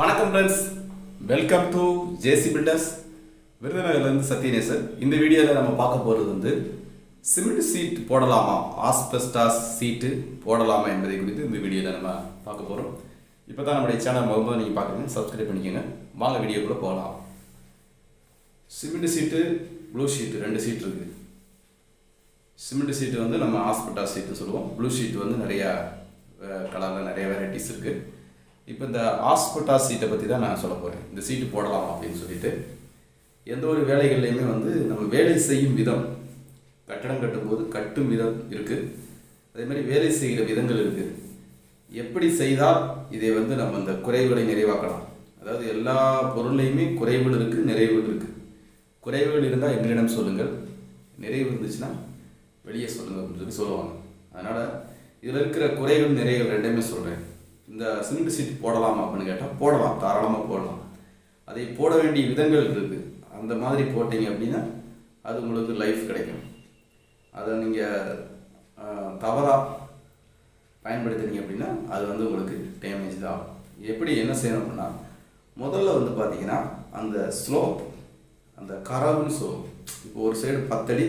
வணக்கம் friends welcome to JC Builders விருதுநகர்லேருந்து Sathyanesan இந்த வீடியோவில் நம்ம பார்க்க போகிறது வந்து சிமெண்ட் சீட் போடலாமா? ஆஸ்பெஸ்டாஸ் சீட்டு போடலாமா என்பதை குறித்து இந்த வீடியோவில் நம்ம பார்க்க போகிறோம் இப்போ தான் நம்முடைய சேனல் முதல்ல நீங்கள் பார்க்குறீங்க. சப்ஸ்கிரைப் பண்ணிக்கோங்க. வாங்க வீடியோக்குள்ளே போகலாம் சிமெண்ட் சீட்டு ப்ளூ ஷீட்டு ரெண்டு சீட் இருக்குது சிமெண்ட் சீட்டு வந்து நம்ம ஹாஸ்பிட்டா சீட்டு சொல்லுவோம். ப்ளூ ஷீட் வந்து நிறையா கலரில் நிறைய வெரைட்டிஸ் இருக்குது இப்போ இந்த ஆஸ்பட்டா சீட்டை பற்றி தான் நான் சொல்ல போகிறேன் இந்த சீட்டு போடலாம் அப்படின்னு சொல்லிட்டு எந்த ஒரு வேலைகள்லையுமே வந்து நம்ம வேலை செய்யும் விதம் கட்டடம் கட்டும்போது கட்டும் விதம் இருக்குது அதே மாதிரி வேலை செய்கிற விதங்கள் இருக்குது எப்படி செய்தால் இதை வந்து நம்ம இந்த குறைவுகளை நிறைவாக்கலாம்? அதாவது எல்லா பொருளையுமே குறைவுகள் இருக்குது நிறைவுகள் இருக்குது குறைவுகள் இருந்தால் எங்களிடம் சொல்லுங்கள். நிறைவு இருந்துச்சுன்னா வெளியே சொல்லுங்கள் அப்படின்னு சொல்லி சொல்லுவாங்க. அதனால் இதில் இருக்கிற குறைகள் நிறைகள் ரெண்டுமே சொல்கிறேன் இந்த சிமெண்ட் சீட் போடலாமா அப்படின்னு கேட்டால் போடலாம் தாராளமாக போடலாம். அதை போட வேண்டிய விதங்கள் இருக்குது அந்த மாதிரி போட்டீங்க அப்படின்னா அது உங்களுக்கு லைஃப் கிடைக்கும். அதை நீங்கள் தவறாக பயன்படுத்துனீங்க அப்படின்னா அது வந்து உங்களுக்கு டேமேஜ் தான் எப்படி என்ன செய்யணும் அப்படின்னா முதல்ல வந்து பார்த்தீங்கன்னா அந்த ஸ்லோப் அந்த கரவுன்னு சொல்லுவோம். இப்போ ஒரு சைடு பத்தடி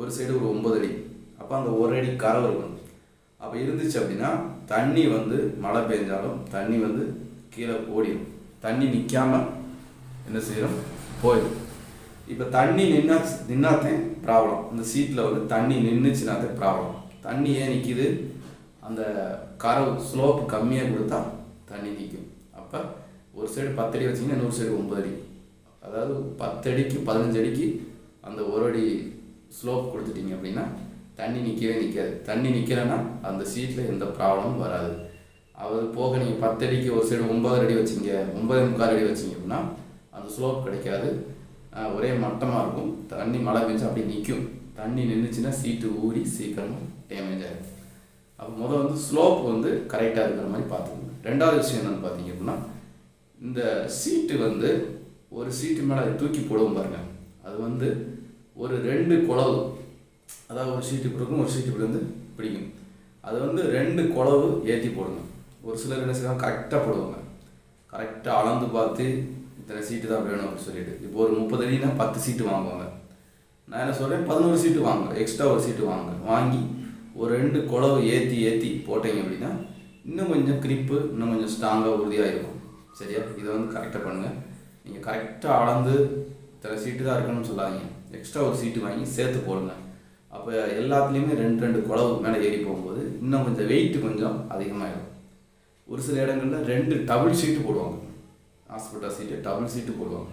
ஒரு சைடு ஒரு ஒம்பது அடி அப்போ அந்த ஒரு அடி கரவு இருக்கணும். அப்போ இருந்துச்சு அப்படின்னா தண்ணி வந்து மழை பெஞ்சாலும் தண்ணி வந்து கீழே ஓடிடும் தண்ணி நிற்காமல் என்ன செய்கிறோம் போயிடும் இப்போ தண்ணி நின்னா நின்னாத்தேன் ப்ராப்ளம் இந்த சீட்டில் வந்து தண்ணி நின்றுச்சுனாத்தே ப்ராப்ளம் தண்ணி ஏன் நிற்கிது அந்த கரவு ஸ்லோப் கம்மியாக கொடுத்தா தண்ணி நிற்கும் அப்போ ஒரு சைடு பத்தடி வச்சிங்கன்னா இன்னொரு சைடு ஒம்பது அடி. அதாவது பத்தடிக்கு பதினஞ்சு அடிக்கு அந்த ஒரு அடி ஸ்லோப் கொடுத்துட்டீங்க அப்படின்னா தண்ணி நிற்கவே நிற்காது தண்ணி நிற்கலைன்னா அந்த சீட்டில் எந்த ப்ராப்ளமும் வராது. அது போக நீங்கள் பத்தடிக்கு ஒரு சைடு ஒன்பது அடி வச்சிங்க ஒன்பது முக்கால் அடி வச்சிங்க அப்படின்னா அந்த ஸ்லோப் கிடைக்காது. ஒரே மட்டமாக இருக்கும். தண்ணி மழை பெஞ்சா அப்படியே நிற்கும் தண்ணி நின்றுச்சுன்னா சீட்டு ஊறி சீக்கிரமாக டேமேஜ் ஆகிடும் அப்போ முதல் வந்து ஸ்லோப் வந்து கரெக்டாக இருக்கிற மாதிரி பார்த்துக்கணும் ரெண்டாவது விஷயம் என்னென்னு பார்த்தீங்க அப்படின்னா இந்த சீட்டு வந்து ஒரு சீட்டு மேலே அதை தூக்கி போடுவோம் பாருங்கள் அது வந்து ஒரு ரெண்டு குளவு அதாவது ஒரு சீட்டு இப்படி இருக்கும் ஒரு சீட்டு இப்படி வந்து பிடிக்கும். அது வந்து ரெண்டு குழவு ஏற்றி போடுங்க ஒரு சிலர் என்ன செய்வாங்க? கரெக்டாக போடுவாங்க. கரெக்டாக அளந்து பார்த்து இத்தனை சீட்டு தான் வேணும் அப்படின்னு சொல்லிட்டு. இப்போ ஒரு முப்பது அடினா பத்து சீட்டு வாங்குவாங்க. நான் என்ன சொல்கிறேன் பதினோரு சீட்டு வாங்க எக்ஸ்ட்ரா ஒரு சீட்டு வாங்க வாங்கி ஒரு ரெண்டு குழவு ஏற்றி ஏற்றி போட்டீங்க அப்படின்னா இன்னும் கொஞ்சம் கிரிப்பு இன்னும் கொஞ்சம் ஸ்ட்ராங்காக உறுதியாக இருக்கும். சரியா? இதை வந்து கரெக்டாக பண்ணுங்கள் நீங்கள் கரெக்டாக அளந்து இத்தனை சீட்டு தான் இருக்கணும்னு சொல்லாதீங்க. எக்ஸ்ட்ரா ஒரு சீட்டு வாங்கி சேர்த்து போடுங்க. அப்போ எல்லாத்துலேயுமே ரெண்டு ரெண்டு குளவு மேலே ஏறி போகும்போது இன்னும் கொஞ்சம் வெயிட் கொஞ்சம் அதிகமாகிடும் ஒரு சில இடங்களில் ரெண்டு டபுள் சீட்டு போடுவாங்க. ஹாஸ்பிட்டல் சீட்டு டபுள் சீட்டு போடுவாங்க.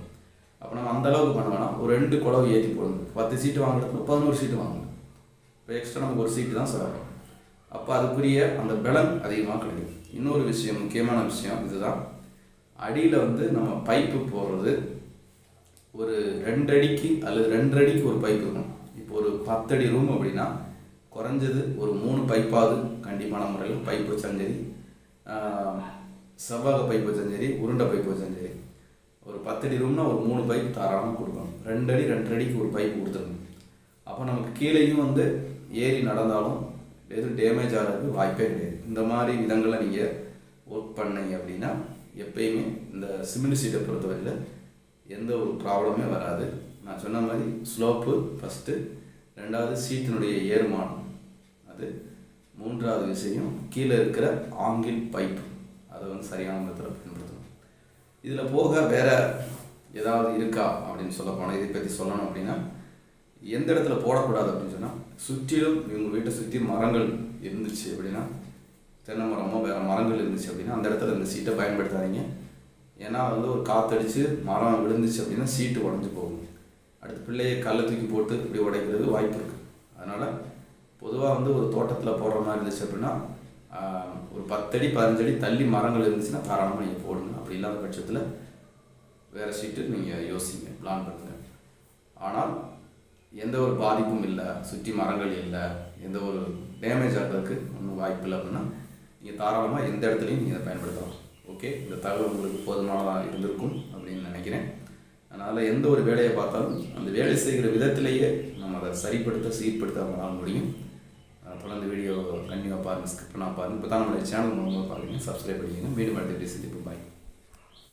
அப்போ நம்ம அந்த அளவுக்கு பண்ண வேணாம். ஒரு ரெண்டு குளவு ஏற்றி போடணும் பத்து சீட்டு வாங்குறதுக்கு பதினோரு சீட்டு வாங்கணும் இப்போ எக்ஸ்ட்ரா நமக்கு ஒரு சீட்டு தான் செலவாகும் அப்போ அதுக்குரிய அந்த பலன் அதிகமாக கிடைக்கும். இன்னொரு விஷயம் முக்கியமான விஷயம் இதுதான். அடியில் வந்து நம்ம பைப்பு போடுறது ஒரு ரெண்டடிக்கு அல்லது ரெண்டு அடிக்கு ஒரு பைப்பு இருக்கும் ஒரு பத்தடி ரூம் அப்படின்னா குறைஞ்சது ஒரு மூணு பைப்பாவது கண்டிப்பான முறையில் பைப் வச்சாலும் சரி செவ்வாக பைப் வச்சாலும் சரி உருண்டை பைப் வச்சாலும் சரி ஒரு பத்தடி ரூம்னா ஒரு மூணு பைப் தாராளமாக கொடுக்கணும். ரெண்டு அடி ரெண்டு அடிக்கு ஒரு பைப் கொடுத்துருங்க அப்போ நமக்கு கீழேயும் வந்து ஏறி நடந்தாலும் எதுவும் டேமேஜ் ஆகிறதுக்கு வாய்ப்பே கிடையாது. இந்த மாதிரி விதங்களை நீங்கள் ஒர்க் பண்ணீங்க அப்படின்னா எப்பயுமே இந்த சிமெண்ட் சீட்டை பொறுத்தவரையில் எந்த ஒரு ப்ராப்ளமே வராது. நான் சொன்ன மாதிரி ஸ்லோப்பு ஃபஸ்ட்டு ரெண்டாவது சீட்டினுடைய ஏறுமானம். அது மூன்றாவது விஷயம் கீழே இருக்கிற ஆங்கில் பைப் அதை வந்து சரியான விதத்தில் பயன்படுத்தணும். இதில் போக வேற ஏதாவது இருக்கா அப்படின்னு சொல்ல போனால் இதை பற்றி சொல்லணும் அப்படின்னா எந்த இடத்துல போடக்கூடாது அப்படின்னு சொன்னால் சுற்றிலும் இவங்க வீட்டை சுற்றி மரங்கள் இருந்துச்சு அப்படின்னா தென்னை மரமோ வேறு மரங்கள் இருந்துச்சு அப்படின்னா அந்த இடத்துல இந்த சீட்டை பயன்படுத்தாதீங்க. ஏன்னா வந்து ஒரு காற்றடிச்சு மரம் விழுந்துச்சு அப்படின்னா சீட்டு உடஞ்சி போகும். அடுத்து பிள்ளையை கல்லை தூக்கி போட்டு இப்படி உடைக்கிறது வாய்ப்பு இருக்குது அதனால் பொதுவாக வந்து ஒரு தோட்டத்தில் போடுற மாதிரி இருந்துச்சு அப்படின்னா ஒரு பத்தடி பதினஞ்சடி தள்ளி மரங்கள் இருந்துச்சுன்னா தாராளமாக நீங்கள் போடுங்க. அப்படி இல்லாத பட்சத்தில் வேறு சீட்டு நீங்கள் யோசிங்க பிளான் பண்ணுங்கள் ஆனால் எந்த ஒரு பாதிப்பும் இல்லை சுற்றி மரங்கள் இல்லை எந்த ஒரு டேமேஜ் ஆகிறதுக்கு ஒன்றும் வாய்ப்பு இல்லை அப்படின்னா நீங்கள் தாராளமாக எந்த இடத்துலையும் நீங்கள் இதை பயன்படுத்தலாம். ஓகே இந்த தகவல் உங்களுக்கு போதுமானதாக இருந்திருக்கும் அப்படின்னு நினைக்கிறேன். அதனால் எந்த ஒரு வேலையை பார்த்தாலும் அந்த வேலை செய்கிற விதத்திலேயே நம்ம அதை சரிப்படுத்த சீர்படுத்த நம்மளால் முடியும். தொடர்ந்து வீடியோ கண்டிப்பாக பாருங்கள் ஸ்கிப் பண்ணால் பாருங்கள் இப்போ தான் நம்மளுடைய சேனல் மூலமாக பாருங்கள் சப்ஸ்கிரைப் பண்ணிக்கோங்க. மீண்டும் அடுத்த வீடியோ சந்திப்போம். பாய்